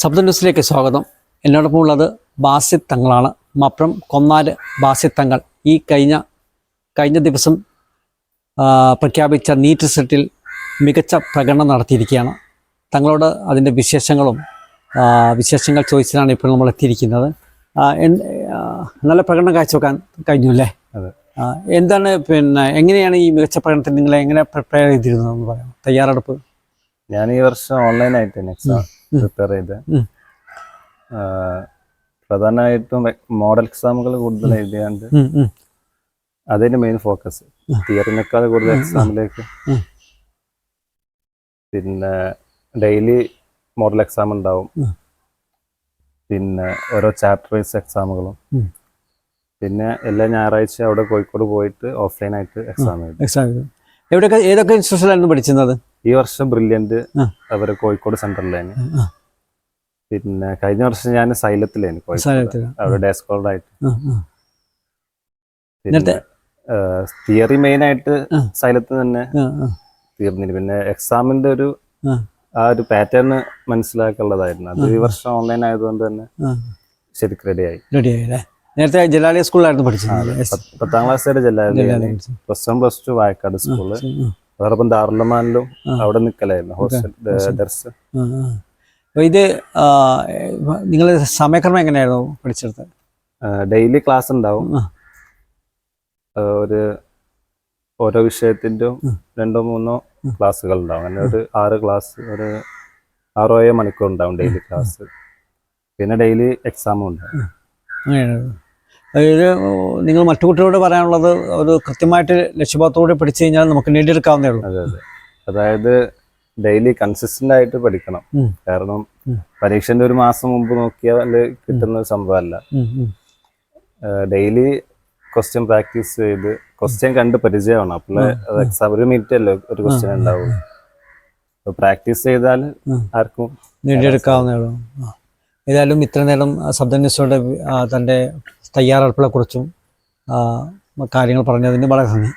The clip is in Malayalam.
ശബ്ദ ന്യൂസിലേക്ക് സ്വാഗതം. എന്നോടൊപ്പം ഉള്ളത് ബാസിത് തങ്ങളാണ്. മപ്രം കൊന്നാൽ ബാസിത് തങ്ങൾ. ഈ കഴിഞ്ഞ കഴിഞ്ഞ ദിവസം പ്രഖ്യാപിച്ച നീറ്റ് റിസൾട്ടിൽ മികച്ച പ്രകടനം നടത്തിയിരിക്കുകയാണ്. തങ്ങളോട് അതിന്റെ വിശേഷങ്ങളും വിശേഷങ്ങൾ ചോദിച്ചാണ് ഇപ്പോൾ നമ്മൾ എത്തിയിരിക്കുന്നത്. നല്ല പ്രകടനം കാഴ്ചവെക്കാൻ കഴിഞ്ഞു അല്ലേ. എന്താണ് പിന്നെ എങ്ങനെയാണ് ഈ മികച്ച പ്രകടനത്തിന് നിങ്ങളെ എങ്ങനെ പ്രിപ്പയർ ചെയ്തിരുന്നതെന്ന് പറയാം തയ്യാറെടുപ്പ്? ഞാൻ ഈ വർഷം ഓൺലൈനായിട്ട് എക്സാം. പ്രിപ്പയർ ചെയ്ത്. പ്രധാനമായിട്ടും മോഡൽ എക്സാമുകൾ കൂടുതൽ എഴുതിയാണ്ട്. അതിന് മെയിൻ ഫോക്കസ്. തിയറിനേക്കാൾ കൂടുതൽ എക്സാമിലേക്ക് പിന്നെ ഡെയിലി മോഡൽ എക്സാം ഉണ്ടാവും. പിന്നെ ഓരോ ചാപ്റ്റർ വൈസ് എക്സാമുകളും പിന്നെ എല്ലാ ഞായറാഴ്ച അവിടെ കോഴിക്കോട് പോയിട്ട് ഓഫ്ലൈൻ ആയിട്ട് എക്സാം എഴുതും. എക്സാം എവിടെയൊക്കെ ഏതൊക്കെ ഇൻസ്റ്റിറ്റ്യൂഷനിലായിരുന്നു പഠിച്ചിരുന്നത്? ഈ വർഷം ബ്രില്യന്റ്. അവരെ കോഴിക്കോട് സെന്ററിൽ തന്നെ പിന്നെ കഴിഞ്ഞ വർഷം ഞാൻ സൈലത്തിലായിരുന്നു കോഴിക്കോട്. അവിടെ ഡേ സ്കോളറായിട്ട് ആ, ആ. പിന്നെ തിയറി മെയിൻ ആയിട്ട്. സൈലത്ത് തന്നെ തീർന്നില്ല പിന്നെ എക്സാമിന്റെ ഒരു ആ. ഒരു പാറ്റേൺ മനസ്സിലാക്കാനുള്ളതായിരുന്നു അത് ഈ വർഷം ഓൺലൈൻ ആയതുകൊണ്ട് തന്നെ. ശരിക്കും റെഡിയായി റെഡിയായി അല്ലേ നേരത്തെ ജലാലിയ സ്കൂളിലായിരുന്നു പഠിച്ചത്. പത്താം ക്ലാസ് വരെ Jalaliya. Plus one plus two Vayakkad school അതോടൊപ്പം ദാറുലമാനിലും അവിടെ നിൽക്കലായിരുന്നു ഹോസ്റ്റൽ ദർസ്. ഇത് നിങ്ങൾ സമയക്രമം എങ്ങനെയായിരുന്നു പഠിച്ചെടുത്ത് ഡെയിലി ക്ലാസ് ഉണ്ടാവും. ഒരു ഓരോ വിഷയത്തിന്റെയും രണ്ടോ മൂന്നോ. ക്ലാസ്സുകൾ ഉണ്ടാവും. അങ്ങനെ ഒരു ആറ് ക്ലാസ് ഒരു ആറോ ഏഴോ മണിക്കൂർ ഉണ്ടാവും ഡെയിലി ക്ലാസ്. പിന്നെ ഡെയിലി എക്സാമും ഉണ്ടാവും. അങ്ങനെയാണ്? അതായത് നിങ്ങൾ മറ്റു കുട്ടികളോട് പറയാനുള്ളത് ഒരു കൃത്യമായിട്ട് ലക്ഷ്യബോധത്തോടെ പഠിച്ചു കഴിഞ്ഞാൽ നമുക്ക് നേടിയെടുക്കാവുന്നേ ഉള്ളൂ. അതെ അതെ. അതായത് ഡെയിലി കൺസിസ്റ്റന്റ് ആയിട്ട് പഠിക്കണം. കാരണം. പരീക്ഷന്റെ ഒരു മാസം മുമ്പ് നോക്കിയാൽ കിട്ടുന്ന ഒരു സംഭവമല്ല. ഡെയിലി ക്വസ്റ്റ്യൻ പ്രാക്ടീസ് ചെയ്ത് ക്വസ്റ്റ്യൻ കണ്ട് പരിചയമാണ്. അപ്പോൾ അത് എക്സാം ഒരു മിനിറ്റ് അല്ലേ ഒരു ക്വസ്റ്റ്യൻ ഉണ്ടാവും പ്രാക്ടീസ് ചെയ്താൽ ആർക്കും നേടിയെടുക്കാവുന്നേ ഉള്ളൂ. ഏതായാലും ഇത്ര നേരം ശബ്ദ ന്യൂസോടെ തന്റെ തയ്യാറെടുപ്പുകളെ കുറിച്ചും കാര്യങ്ങൾ പറഞ്ഞതിന് വളരെ നന്ദി.